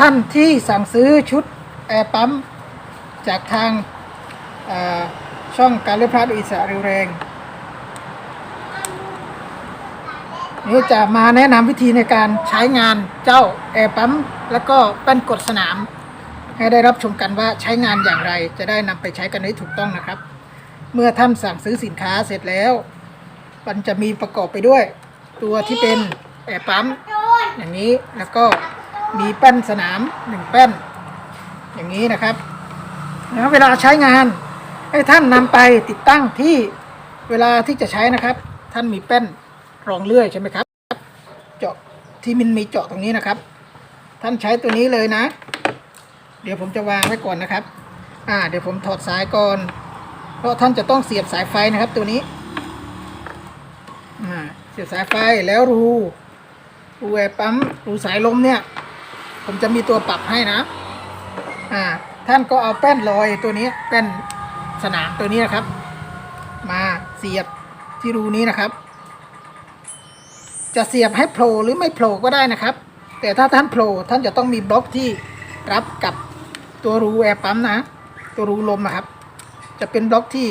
ท่านที่สั่งซื้อชุดแอร์ปั๊มจากทางช่องการเลือกพลาดอิสระเร็วแรงนี่จะมาแนะนำวิธีในการใช้งานเจ้าแอร์ปั๊มแล้วก็แป้นกดสนาม ให้ได้รับชมกันว่าใช้งานอย่างไร จะได้นำไปใช้กันได้ถูกต้องนะครับ เมื่อท่านสั่งซื้อสินค้าเสร็จแล้ว มันจะมีประกอบไปด้วย ตัวที่เป็นแอร์ปั๊มอย่างนี้แล้วก็ มีแป้นสนามหนึ่งแป้น อย่างนี้นะครับแล้วเวลาใช้งานให้ท่านนำไปติดตั้งที่เวลาที่จะใช้นะครับ ท่านมีแป้นรองเลื่อยใช่ไหมครับ เจาะที่มันมีเจาะตรงนี้นะครับ ท่านใช้ตัวนี้เลยนะ เดี๋ยวผมจะวางไว้ก่อนนะครับ อ่า เดี๋ยวผมถอดสายก่อน เพราะท่านจะต้องเสียบสายไฟนะครับ ตัวนี้อ่าเสียบสายไฟแล้วรูรูแอร์ปั๊มรูสายลมเนี่ย ผมจะมีตัวปรับให้นะ อ่า ท่านก็เอาแป้นลอยตัวนี้แป้นสนามตัวนี้นะครับ มาเสียบที่รูนี้นะครับ จะเสียบให้โผล่หรือไม่โผล่ก็ได้นะครับ แต่ถ้าท่านโผล่ท่านจะต้องมีบล็อกที่รับกับตัวรูแอร์ปั๊มนะ ตัวรูลมนะครับ จะเป็นบล็อกที่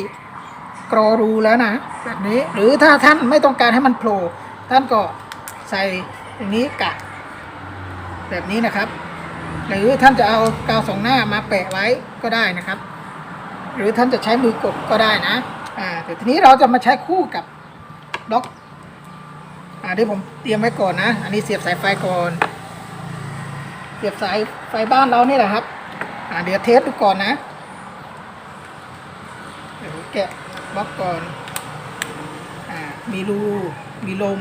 กรอรูแล้วนะแบบนี้หรือถ้าท่านไม่ต้องการให้มันโผล่ท่านก็ใส่อย่างนี้กะ แบบนี้นะครับ หรือท่านจะเอากาวสองหน้ามาแปะไว้ก็ได้นะครับ หรือท่านจะใช้มือกดก็ได้นะอ่าแต่ทีนี้เราจะมาใช้คู่กับบล็อกอ่าเดี๋ยวผมเตรียมไว้ก่อนนะ อันนี้เสียบสายไฟก่อนเสียบสายไฟบ้านเรานี่แหละครับอ่าเดี๋ยวเทสดูก่อนนะเดี๋ยวแกะบล็อกก่อนอ่ามีรูมีลม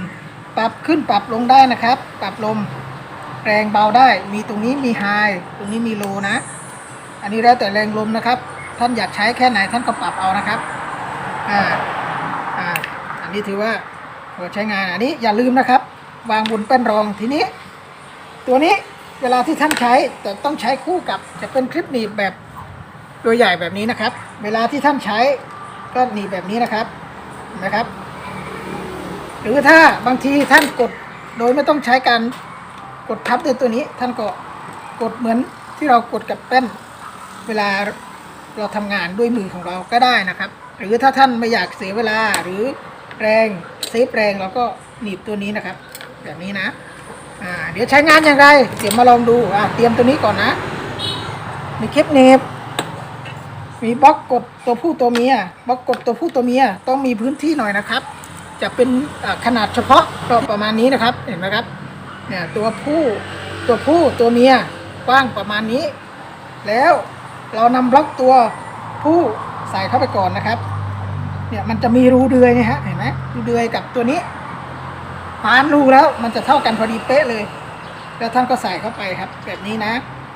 ปรับขึ้นปรับลงได้นะครับ ปรับลม แรงเบาได้ มีตรงนี้มีไฮตรงนี้มีโลนะ อันนี้แล้วแต่แรงลมนะครับ ท่านอยากใช้แค่ไหนท่านก็ปรับเอานะครับอ่าอ่าอันนี้ถือว่าพอใช้งานอันนี้อย่าลืมนะครับ วางบนแป้นรองทีนี้ ตัวนี้เวลาที่ท่านใช้แต่ต้องใช้คู่กับจะเป็นคลิปหนีบแบบตัวใหญ่แบบนี้นะครับ เวลาที่ท่านใช้ก็หนีบแบบนี้นะครับนะครับ หรือถ้าบางทีท่านกดโดยไม่ต้องใช้การ กดทับด้วยตัวนี้ท่านก็กดเหมือนที่เรากดกับแป้น เวลาเราทำงานด้วยมือของเราก็ได้นะครับ หรือถ้าท่านไม่อยากเสียเวลาหรือแรงเซฟแรงเราก็หนีบตัวนี้นะครับ แบบนี้นะอ่าเดี๋ยวใช้งานอย่างไรเดี๋ยวมาลองดูอ่าเตรียมตัวนี้ก่อนนะ มีคลิปเนบมีบล็อกกดตัวผู้ตัวเมียบล็อกกดตัวผู้ตัวเมียต้องมีพื้นที่หน่อยนะครับ จะเป็นขนาดเฉพาะก็ประมาณนี้นะครับเห็นไหมครับ เนี่ยตัวผู้ตัวผู้ตัวเมียกว้างประมาณนี้ แล้วเรานำบล็อกตัวผู้ใส่เข้าไปก่อนนะครับ เนี่ยมันจะมีรูเดือยนี่ยฮะเห็นไหมรูเดือยกับตัวนี้ปานรูแล้วมันจะเท่ากันพอดีเป๊ะเลย แล้วท่านก็ใส่เข้าไปครับ แบบนี้นะ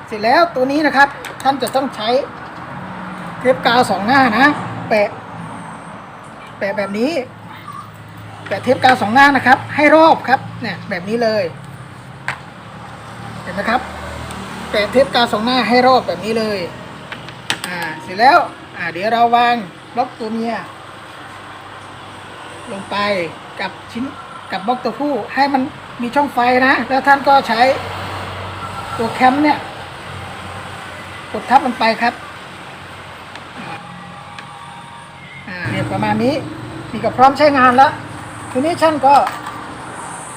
เสร็จแล้วตัวนี้นะครับ ท่านจะต้องใช้เทปกาวสองหน้านะ แปะ แปะแบบนี้ แปะเทปกาวสองหน้านะครับ ให้รอบครับเนี่ยแบบนี้เลย ห็นไหมครับแปะเทปกาวสองหน้าให้รอบแบบนี้เลย อ่า เสร็จแล้ว อ่า เดี๋ยวเราวางบล็อกตัวเมียลงไปกับชิ้นกับบล็อกตัวผู้ให้มันมีช่องไฟนะ แล้วท่านก็ใช้ตัวแคมเนี่ยกดทับมันไปครับ อ่าเนี่ยประมาณนี้นี่ก็พร้อมใช้งานแล้ว ทีนี้ช่างก็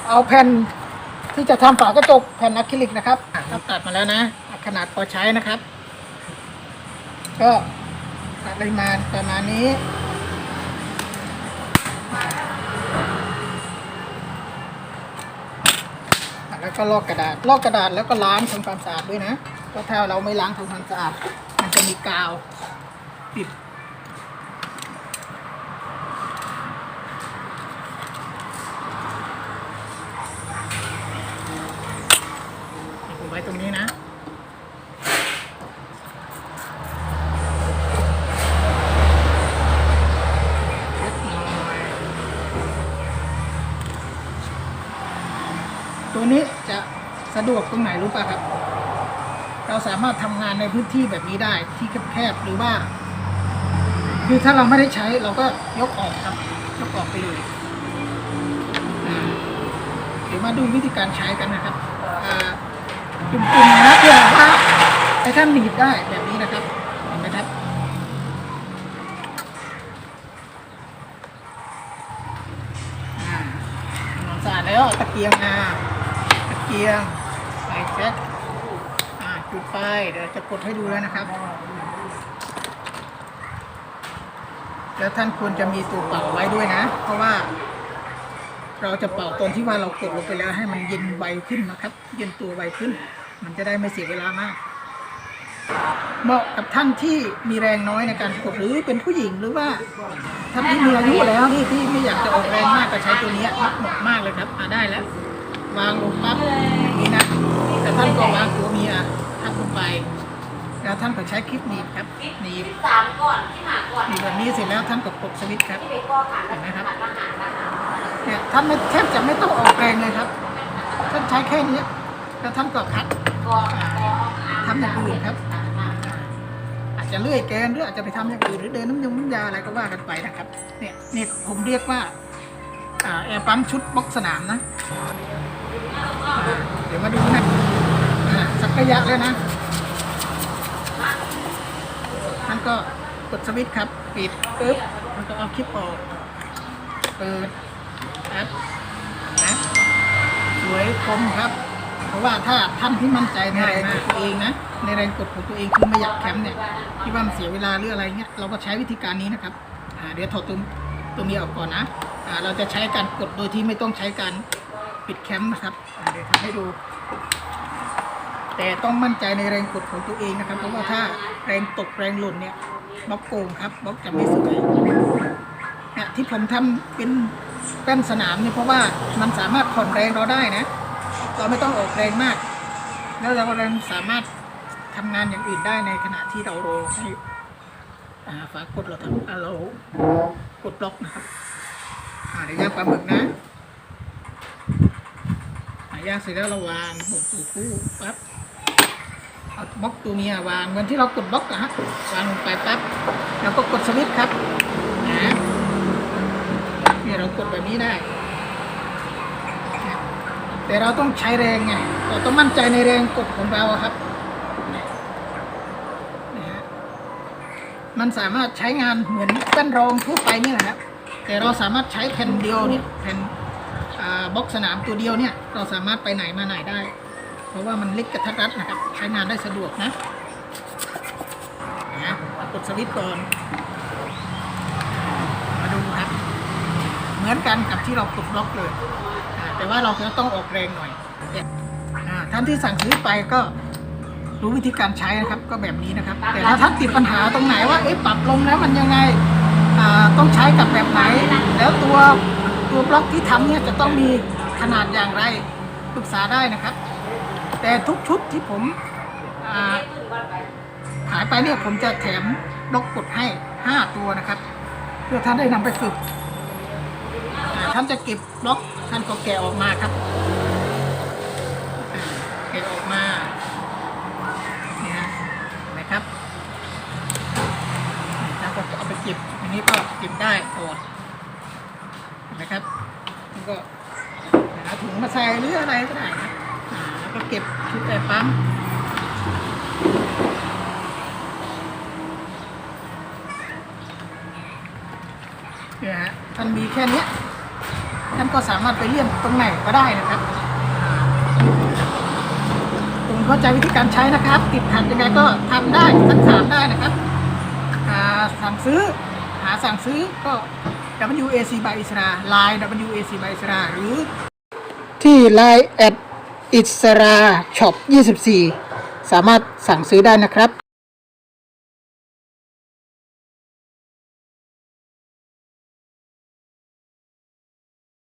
เอาแผ่น ที่จะทำฝากระจกแผ่นอะคริลิกนะครับอะเราตัดมาแล้วนะเอาขนาดพอใช้นะครับ ก็ตัดปริมาณประมาณนี้แล้วก็ลอกกระดาษลอกกระดาษแล้วก็ล้างทำความสะอาดด้วยนะเพราะถ้าเราไม่ล้างทำความสะอาดมันจะมีกาวปิด ผมไว้ตรงนี้นะ เล็กน้อย ตัวนี้จะสะดวกตรงไหนรู้ป่ะครับ เราสามารถทำงานในพื้นที่แบบนี้ได้ที่แคบๆหรือว่า คือถ้าเราไม่ได้ใช้เราก็ยกออกครับ ยกออกไปเลยเดี๋ยวมาดูวิธีการใช้กันนะครับอุ่มๆนะเพื่อว่าให้ท่านหนีบได้แบบนี้นะครับเห็นไหมครับอ่าสะอาดแล้วตะเกียงมา กียงไฟแช็คจุดไฟเดี๋ยวจะกดให้ดูแล้วนะครับ แล้วท่านควรจะมีตัวเป่าไว้ด้วยนะ เพราะว่า เราจะเป่าตอนที่ว่าเรากดลงไปแล้วให้มันเย็นไวขึ้นนะครับ เย็นตัวไวขึ้น มันจะได้ไม่เสียเวลามากเหมาะกับท่านที่มีแรงน้อยในการกดหรือเป็นผู้หญิงหรือว่าท่านที่มีอายุแล้วที่ที่ไม่อยากจะออกแรงมากก็ใช้ตัวนี้เหมาะมากเลยครับอ่าได้แล้ว วางลงปั๊บอย่างนี้นะแต่ท่านก็วางตัวเมียทับลงไป แล้วท่านก็ใช้คลิปหนีบครับหนีบสามก่อนที่หาก่อนหนีบแบบนี้เสร็จแล้วท่านก็กดสวิตช์ครับที่ไปก้อขาดแล้วขาดละหารละหารเนี่ยท่านไม่แทบจะไม่ต้องออกแรงเลยครับ ท่านใช้แค่นี้แล้วท่านก็พัดก้อก้อทำอย่างอื่นครับ อาจจะเลื่อยแกนหรืออาจจะไปทำอย่างอื่นหรือเดินน้ำยงน้ำยาอะไรก็ว่ากันไปนะครับ เนี่ยเนี่ยผมเรียกว่าอ่า แอร์ปั๊มชุดบล็อกสนามนะ เดี๋ยวมาดูนะสักระยะแล้วนะท่านก็กดสวิตช์ครับ ปิดปึ๊บมันก็เอาคลิปออกเปิดครับนะสวยคมครับ เพราะว่าถ้าท่านที่มั่นใจในแรงของตัวเองนะ ในแรงกดของตัวเองคือไม่อยากแคมป์เนี่ยที่ว่ามันเสียเวลาหรืออะไรเงี้ยเราก็ใช้วิธีการนี้นะครับเดี๋ยวถอดตัวตัวเมียออกก่อนนะ เราจะใช้การกดโดยที่ไม่ต้องใช้การปิดแคมป์นะครับเดี๋ยวทำให้ดู แต่ต้องมั่นใจในแรงกดของตัวเองนะครับ เพราะว่าถ้าแรงตกแรงหล่นเนี่ยบล็อกโกงครับบล็อกจะไม่สวยเนี่ยที่ผมทำเป็นแป้นสนามเนี่ยเพราะว่ามันสามารถผ่อนแรงเราได้นะ เราไม่ต้องออกแรงมาก แล้วเราก็ยังสามารถทำงานอย่างอื่นได้ในขณะที่เรารอให้อ่าฝากดเราทำเรากดบล็อกนะครับ อ่าเดี๋ยวย่างปลาหมึกนะอ่าย่างเสร็จแล้วเราวางบนตัวคู่ปั๊บเอาบล็อกตัวเมียวางเหมือนที่เรากดบล็อกอะฮะวางลงไปปั๊บแล้วก็กดสวิตช์ครับนะเนี่ยเรากดแบบนี้ได้ แต่เราต้องใช้แรงไงเราต้องมั่นใจในแรงกดของเราครับนะฮะมันสามารถใช้งานเหมือนแป้นรองทั่วไปนี่แหละครับ แต่เราสามารถใช้แผ่นเดียวเนี่ยแผ่นบล็อกสนามตัวเดียวเนี่ยเราสามารถไปไหนมาไหนได้ เพราะว่ามันเล็กกระทัดรัดนะครับใช้งานได้สะดวกนะนะกดสวิตช์ก่อนมาดูครับ เหมือนกันกับที่เรากดบล็อกเลย แต่ว่าเราจะต้องออกแรงหน่อยท่านที่สั่งซื้อไปก็รู้วิธีการใช้นะครับก็แบบนี้นะครับ แต่ถ้าท่านติดปัญหาตรงไหนว่าเอ๊ะปรับลงแล้วมันยังไง ต้องใช้กับแบบไหน แล้วตัวตัวบล็อกที่ทำเนี่ยจะต้องมีขนาดอย่างไรปรึกษาได้นะครับ แต่ทุกชุดที่ผมขายไปเนี่ยผมจะแถมบล็อกกดให้ 5 ตัวนะครับ เพื่อท่านได้นำไปฝึกท่านจะเก็บบล็อกท่านก็แกะออกมาครับแกะออกมาเนี่ยนะเห็นไหมครับท่านก็เอาไปเก็บอันนี้ก็เก็บ ได้ก่อนนไหมครับแล้วก็หาถุงมาใส่หรืออะไรก็ได้นะแล้วก็เก็บชุดแต่ปั๊มเนี่ยฮะท่านมีแค่นี้ท่านก็สามารถไปเลี่ยมตรงไหนก็ได้นะครับผมเข้าใจวิธีการใช้นะครับ ติดขัดยังไงก็ทำได้สักถามได้นะครับสั่งซื้อ สั่งซื้อก็ WAC by อิสรา Line WAC by อิสราหรือที่ Line at อิสราช็อป24 สามารถสั่งซื้อได้นะครับ